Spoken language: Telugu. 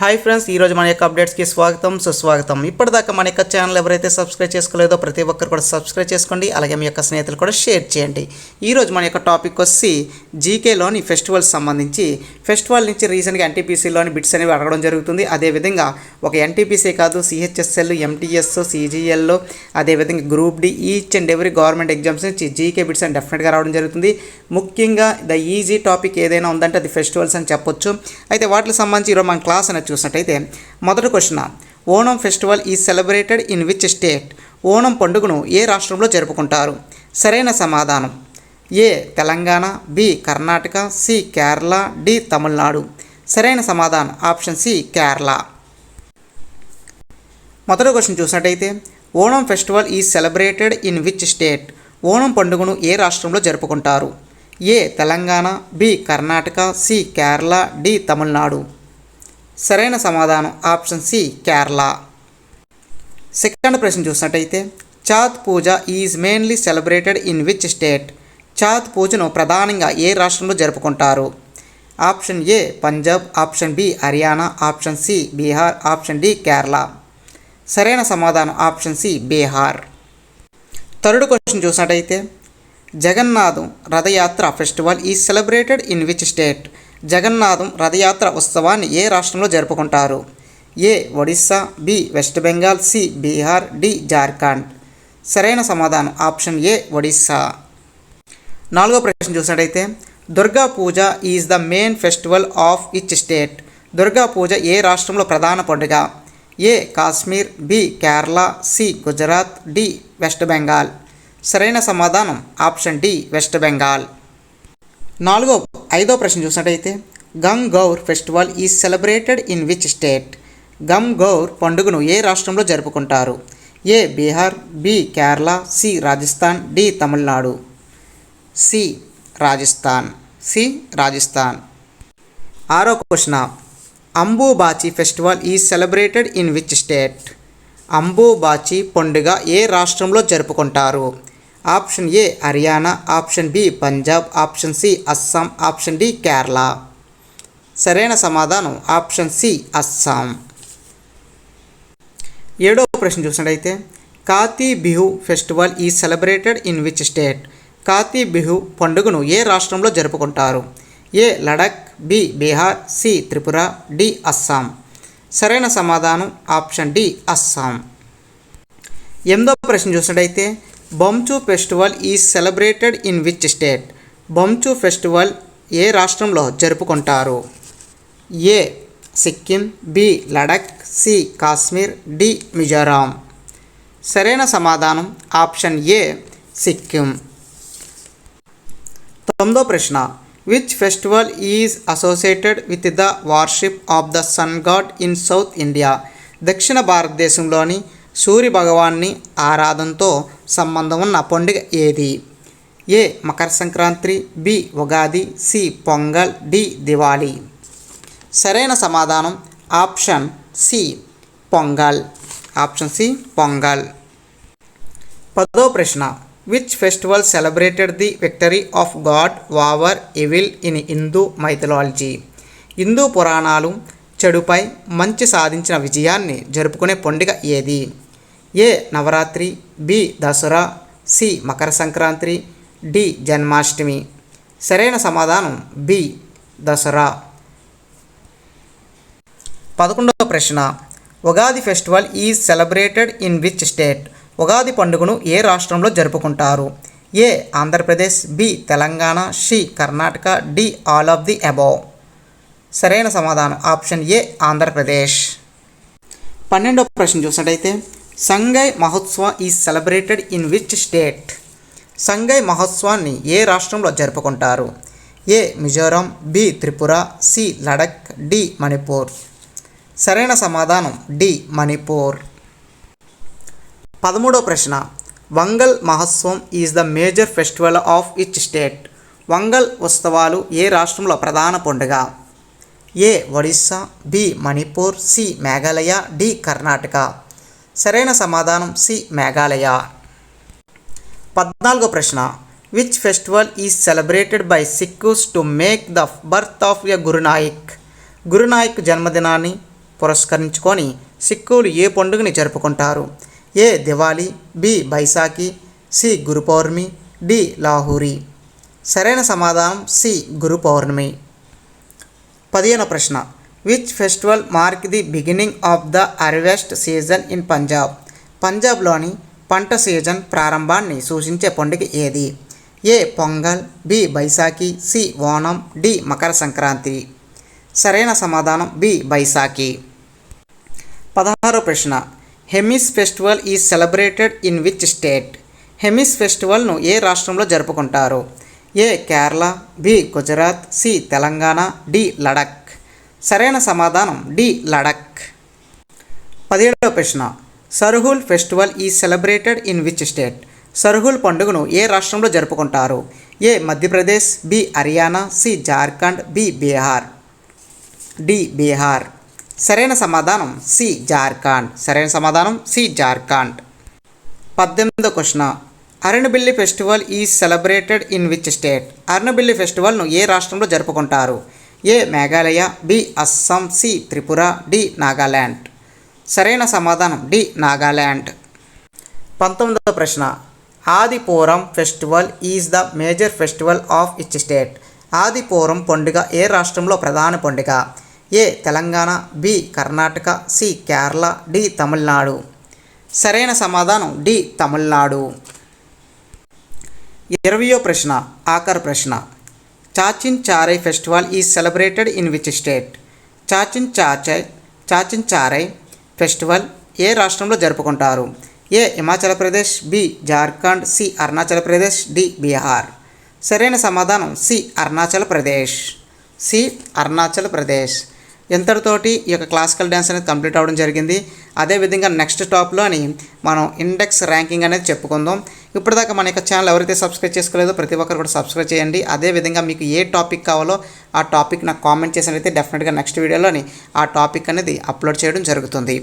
హాయ్ ఫ్రెండ్స్ ఈరోజు మన యొక్క అప్డేట్స్కి స్వాగతం. సుస్వాగతం. ఇప్పటిదాకా మన యొక్క ఛానల్ ఎవరైతే సబ్స్క్రైబ్ చేసుకోలేదో ప్రతి ఒక్కరు కూడా సబ్స్క్రైబ్ చేసుకోండి. అలాగే మీ యొక్క స్నేహితులు కూడా షేర్ చేయండి. ఈరోజు మన యొక్క టాపిక్ వచ్చి జీకేలోని ఫెస్టివల్స్ సంబంధించి. ఫెస్టివల్ నుంచి రీసెంట్గా ఎన్టీపీసీలోని బిట్స్ అనేవి అడగడం జరుగుతుంది. అదేవిధంగా ఒక ఎన్టీపీసీ కాదు సిహెచ్ఎస్ఎల్ ఎంటీఎస్ సిజిఎల్ అదేవిధంగా group D each and every government exams నుంచి జీకే బిట్స్ అని డెఫినెట్గా రావడం జరుగుతుంది. ముఖ్యంగా ద ఈజీ టాపిక్ ఏదైనా ఉందంటే అది ఫెస్టివల్స్ అని చెప్పొచ్చు. అయితే వాటికి సంబంధించి ఈరోజు మన క్లాస్ అనేది చూసినట్టయితే మొదటి question. Onam festival is celebrated in which state? Onam పండుగను ఏ రాష్ట్రంలో జరుపుకుంటారు? సరైన సమాధానం. A. Telangana B. Karnataka C. Kerala D. Tamil Nadu. సరైన సమాధానం. Option C. కేరళ. మొదటి క్వశ్చన్ చూసినట్టయితే Onam festival is celebrated in which state? Onam పండుగను ఏ రాష్ట్రంలో జరుపుకుంటారు? A. Telangana B. Karnataka C. Kerala D. Tamil Nadu. సరైన సమాధానం. Option C Kerala. సెకండ్ ప్రశ్న చూసినట్టయితే Chhath Puja is mainly celebrated in which state? Chhath పూజను ప్రధానంగా ఏ రాష్ట్రంలో జరుపుకుంటారు? Option A Punjab. Option B Haryana. Option C Bihar. Option D Kerala. సరైన సమాధానం option C Bihar. Third question చూసినట్టయితే Jagannatham Rath Yatra festival is celebrated in which state? Jagannatham Rath Yatra ఉత్సవాన్ని ఏ రాష్ట్రంలో జరుపుకుంటారు? A Odisha B West Bengal C Bihar D Jharkhand. సరైన సమాధానం ఆప్షన్ ఏ ఒడిస్సా. నాలుగో ప్రశ్న చూసినట్టయితే Durga Puja is the main festival of which state. Durga Puja ఏ రాష్ట్రంలో ప్రధాన పండుగ? A Kashmir B Kerala C Gujarat D West Bengal. సరైన సమాధానం ఆప్షన్ డి వెస్ట్ బెంగాల్. నాలుగో ఐదో ప్రశ్న చూసినట్టయితే Gangaur festival is celebrated in which state? Gangaur పండుగను ఏ రాష్ట్రంలో జరుపుకుంటారు? A Bihar B Kerala C Rajasthan D Tamil Nadu. C Rajasthan. C Rajasthan. ఆరో question Ambubachi festival is celebrated in which state? Ambubachi పండుగ ఏ రాష్ట్రంలో జరుపుకుంటారు? Option A Haryana option B Punjab option C Assam option D Kerala. సరైన సమాధానం ఆప్షన్ సి అస్సాం. ఏడవ ప్రశ్న చూసినట్టయితే Kati Bihu festival is celebrated in which state? Kati Bihu పండుగను ఏ రాష్ట్రంలో జరుపుకుంటారు? A Ladakh B Bihar C Tripura D Assam. సరైన సమాధానం ఆప్షన్ డి అస్సాం. ఎనిమిదవ ప్రశ్న చూసినట్టయితే Bumchu festival is celebrated in which state? Bumchu festival ఏ రాష్ట్రంలో జరుపుకుంటారు? A. Sikkim B. Ladakh C. Kashmir D. Mizoram. సరైన సమాధానం ఆప్షన్ ఏ సిక్కిం. తొమ్మిదో ప్రశ్న. Which festival is associated with the worship of the sun god in south India? దక్షిణ భారతదేశంలోని సూర్య భగవాన్ని ఆరాధనతో సంబంధం ఉన్న పండుగ ఏది? A. Makar Sankranti B. Ugadi C. Pongal D. Diwali. సరైన సమాధానం option C. Pongal. Option C. Pongal. పదో ప్రశ్న. Which festival celebrated the victory of god over evil in Hindu mythology? Hindu పురాణాలు చెడుపై మంచి సాధించిన విజయాన్ని జరుపుకునే పండుగ ఏది? A Navratri B Dussehra C Makar Sankranti D Janmashtami. సరైన సమాధానం బి దసరా. పదకొండవ ప్రశ్న. Ugadi festival is celebrated in which state? Ugadi పండుగను ఏ రాష్ట్రంలో జరుపుకుంటారు? A Andhra Pradesh B Telangana C Karnataka D all of the above. సరైన సమాధానం ఆప్షన్ ఏ ఆంధ్రప్రదేశ్. పన్నెండవ ప్రశ్న చూసినట్టయితే Sangai Mahotsav is celebrated in which state? Sangai మహోత్సవాన్ని ఏ రాష్ట్రంలో జరుపుకుంటారు? A Mizoram B Tripura C Ladakh D Manipur. సరైన సమాధానం డి మణిపూర్. పదమూడవ ప్రశ్న. Wangala Mahotsavam is the major festival of which state? Wangala ఉత్సవాలు ఏ రాష్ట్రంలో ప్రధాన పండుగ? A Odisha B Manipur C Meghalaya D Karnataka. సరైన సమాధానం సి మేఘాలయ. పద్నాలుగో ప్రశ్న. Which festival is celebrated by Sikhs to mark the birth of a Guru Nanak Guru Nanak జన్మదినాన్ని పురస్కరించుకొని సిక్కులు ఏ పండుగని జరుపుకుంటారు? A Diwali B Baisakhi C Guru Purnima D Lohri. సరైన సమాధానం సి గురు పౌర్ణమి. పదిహేనో ప్రశ్న. Which festival mark the beginning of the harvest season in Punjab? పంజాబ్లోని పంట సీజన్ ప్రారంభాన్ని సూచించే పండుగ ఏది? A. Pongal B. Baisakhi C. Onam D. Makar Sankranti. సరైన సమాధానం బి. బైసాఖి పదహారో ప్రశ్న. Hemis festival is celebrated in which state? Hemis ఫెస్టివల్ను ఏ రాష్ట్రంలో జరుపుకుంటారు? A. Kerala B. Gujarat C. Telangana D. Ladakh సరైన సమాధానం డి లడక్. పదిహేడవ ప్రశ్న. Sarhul festival is celebrated in which state? Sarhul పండుగను ఏ రాష్ట్రంలో జరుపుకుంటారు? A Madhya Pradesh B Haryana C Jharkhand B Bihar. D Bihar. సరైన సమాధానం సి జార్ఖండ్. సరైన సమాధానం సి జార్ఖండ్. పద్దెనిమిదో question hornbill festival is celebrated in which state? Hornbill ఫెస్టివల్ను ఏ రాష్ట్రంలో జరుపుకుంటారు? A Meghalaya B Assam C Tripura D Nagaland. సరైన సమాధానం డి నాగాల్యాండ్. పంతొమ్మిదవ ప్రశ్న. Adiporam festival is the major festival of which state. Adiporam పండుగ ఏ రాష్ట్రంలో ప్రధాన పండుగ? A Telangana B Karnataka C Kerala D Tamil Nadu. సరైన సమాధానం డి తమిళనాడు. ఇరవయో ప్రశ్న ఆఖరి ప్రశ్న. Chachin Charai festival is celebrated in which state Chachin Chachai Chachin Charai festival ఏ రాష్ట్రంలో జరుపుకుంటారు? A Himachal Pradesh B Jharkhand C Arunachal Pradesh D Bihar సరైన సమాధానం సి అరుణాచల్ ప్రదేశ్ సి అరుణాచల్ ప్రదేశ్ ఇంతటితోటి ఈ యొక్క క్లాసికల్ డ్యాన్స్ అనేది కంప్లీట్ అవ్వడం జరిగింది? అదేవిధంగా నెక్స్ట్ టాప్లోని మనం ఇండెక్స్ ర్యాంకింగ్ అనేది చెప్పుకుందాం. ఇప్పటిదాకా మన యొక్క ఛానల్ ఎవరైతే సబ్స్క్రైబ్ చేసుకోలేదో ప్రతి ఒక్కరు కూడా సబ్స్క్రైబ్ చేయండి. అదేవిధంగా మీకు ఏ టాపిక్ కావాలో ఆ టాపిక్ నాకు కామెంట్ చేసినట్లయితే డెఫినెట్గా నెక్స్ట్ వీడియోలోని ఆ టాపిక్ అనేది అప్లోడ్ చేయడం జరుగుతుంది.